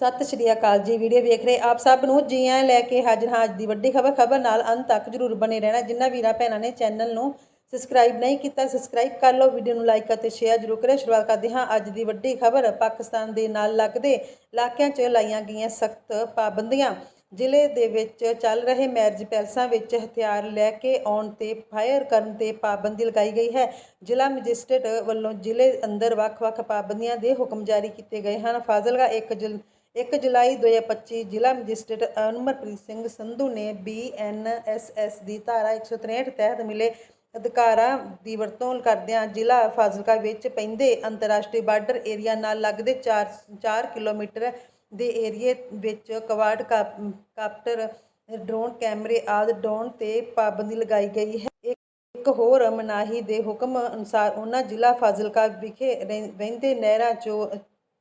ਸਤਿ ਸ਼੍ਰੀ ਅਕਾਲ ਜੀ। ਵੀਡੀਓ ਵੇਖ ਰਹੇ ਆਪ ਸਭ ਨੂੰ ਜੀ ਆਇਆਂ ਲੈ ਕੇ ਹਾਜ਼ਰ ਹਾਂ। ਅੱਜ ਦੀ ਵੱਡੀ ਖਬਰ ਖਬਰ ਨਾਲ ਅੰਤ ਤੱਕ ਜਰੂਰ ਬਣੇ ਰਹਿਣਾ। ਜਿਨ੍ਹਾਂ ਵੀਰਾਂ ਭੈਣਾਂ ਨੇ ਚੈਨਲ ਨੂੰ ਸਬਸਕ੍ਰਾਈਬ ਨਹੀਂ ਕੀਤਾ, ਸਬਸਕ੍ਰਾਈਬ ਕਰ ਲਓ। ਵੀਡੀਓ ਨੂੰ ਲਾਈਕ ਅਤੇ ਸ਼ੇਅਰ ਜਰੂਰ ਕਰਿਓ। ਸ਼ੁਰੂਆਤ ਕਰਦੇ ਹਾਂ ਅੱਜ ਦੀ ਵੱਡੀ ਖਬਰ। ਪਾਕਿਸਤਾਨ ਦੇ ਨਾਲ ਲੱਗਦੇ ਇਲਾਕਿਆਂ 'ਚ ਲਾਈਆਂ ਗਈਆਂ ਸਖਤ ਪਾਬੰਦੀਆਂ। ਜ਼ਿਲ੍ਹੇ ਦੇ ਵਿੱਚ ਚੱਲ ਰਹੇ ਮੈਰਿਜ ਪੈਲਸਾਂ ਵਿੱਚ ਹਥਿਆਰ ਲੈ ਕੇ ਆਉਣ ਤੇ ਫਾਇਰ ਕਰਨ ਤੇ ਪਾਬੰਦੀ ਲਗਾਈ ਗਈ ਹੈ। ਜ਼ਿਲ੍ਹਾ ਮੈਜਿਸਟਰੇਟ ਵੱਲੋਂ ਜ਼ਿਲ੍ਹੇ ਅੰਦਰ ਵੱਖ-ਵੱਖ ਪਾਬੰਦੀਆਂ ਦੇ ਹੁਕਮ ਜਾਰੀ ਕੀਤੇ ਗਏ ਹਨ। ਫਾਜ਼ਿਲਕਾ 1 ਜੁਲ 1 ਜੁਲਾਈ 2025 ਜ਼ਿਲ੍ਹਾ ਮੈਜਿਸਟ੍ਰੇਟ ਅਨਮਰਪ੍ਰੀਤ ਸਿੰਘ ਸੰਧੂ ਨੇ ਬੀਐਨਐਸਐਸ ਦੀ ਧਾਰਾ 163 ਤਹਿਤ ਮਿਲੇ ਅਧਿਕਾਰਾਂ ਦੀ ਵਰਤੋਂ ਕਰਦਿਆਂ ਜ਼ਿਲ੍ਹਾ ਫਾਜ਼ਿਲਕਾ ਵਿੱਚ ਪੈਂਦੇ ਅੰਤਰਰਾਸ਼ਟਰੀ ਬਾਰਡਰ ਏਰੀਆ ਨਾਲ ਲੱਗਦੇ 4 4 ਕਿਲੋਮੀਟਰ ਦੇ ਏਰੀਏ ਵਿੱਚ ਕਵਾਡ ਕਾਪ- ਕਾਪਟਰ, ਡਰੋਨ ਕੈਮਰੇ ਆਦਿ ਡਰੋਨ ਤੇ ਪਾਬੰਦੀ ਲਗਾਈ ਗਈ ਹੈ। ਇੱਕ- ਹੋਰ ਮਨਾਹੀ ਦੇ ਹੁਕਮ ਅਨੁਸਾਰ ਉਹਨਾਂ ਜ਼ਿਲ੍ਹਾ ਫਾਜ਼ਿਲਕਾ ਵਿਖੇ ਰਹਿ- ਵਹਿੰਦੇ ਨਹਿਰਾਂ 'ਚੋਂ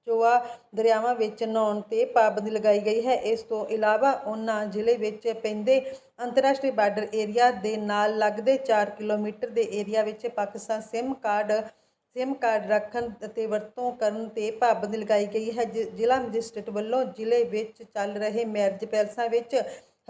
ਚੋਆ ਦਰਿਆਵਾਂ ਵਿੱਚ ਨਹਾਉਣ ਤੇ ਪਾਬੰਦੀ ਲਗਾਈ ਗਈ ਹੈ। ਇਸ ਤੋਂ ਇਲਾਵਾ ਉਹਨਾਂ ਜ਼ਿਲ੍ਹੇ ਵਿੱਚ ਪੈਂਦੇ ਅੰਤਰਰਾਸ਼ਟਰੀ ਬਾਰਡਰ ਏਰੀਆ ਦੇ ਨਾਲ ਲੱਗਦੇ 4 ਕਿਲੋਮੀਟਰ ਦੇ ਏਰੀਆ ਵਿੱਚ Pakistan sim card sim card ਰੱਖਣ ਅਤੇ ਵਰਤੋਂ ਕਰਨ ਤੇ ਪਾਬੰਦੀ ਲਗਾਈ ਗਈ ਹੈ। ਜਿ- ਜ਼ਿਲ੍ਹਾ ਮੈਜਿਸਟਰੇਟ ਵੱਲੋਂ ਜ਼ਿਲ੍ਹੇ ਵਿੱਚ ਚੱਲ ਰਹੇ ਮੈਰਿਜ ਪੈਲਸਾਂ ਵਿੱਚ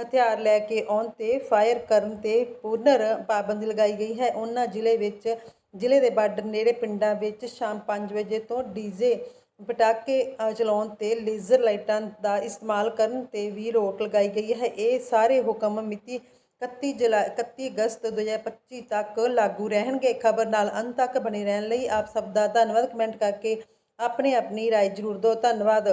ਹਥਿਆਰ ਲੈ ਕੇ ਆਉਣ ਤੇ ਫਾਇਰ ਕਰਨ ਤੇ ਪੁਨਰ ਪਾਬੰਦੀ ਲਗਾਈ ਗਈ ਹੈ। ਉਹਨਾਂ ਜ਼ਿਲ੍ਹੇ ਵਿੱਚ, ਜ਼ਿਲ੍ਹੇ ਦੇ ਬਾਰਡਰ ਨੇੜੇ ਪਿੰਡਾਂ ਵਿੱਚ ਸ਼ਾਮ 5 ਵਜੇ ਤੋਂ ਡੀਜ਼ੇ ਪਟਾਕੇ ਚਲਾਉਣ ਤੇ ਲੇਜ਼ਰ ਲਾਈਟਾਂ ਦਾ ਇਸਤੇਮਾਲ ਕਰਨ ਤੇ ਵੀ ਰੋਕ ਲਗਾਈ ਗਈ ਹੈ। ਇਹ ਸਾਰੇ ਹੁਕਮ ਮਿਤੀ 31 ਜੁਲਾਈ 31 ਅਗਸਤ 2025 ਤੱਕ ਲਾਗੂ ਰਹਿਣਗੇ। ਖਬਰ ਨਾਲ ਅੰਤ ਤੱਕ ਬਣੇ ਰਹਿਣ ਲਈ ਆਪ ਸਭ ਦਾ ਧੰਨਵਾਦ। ਕਮੈਂਟ ਕਰਕੇ ਆਪਣੀ ਆਪਣੀ ਰਾਏ ਜ਼ਰੂਰ ਦਿਓ। ਧੰਨਵਾਦ।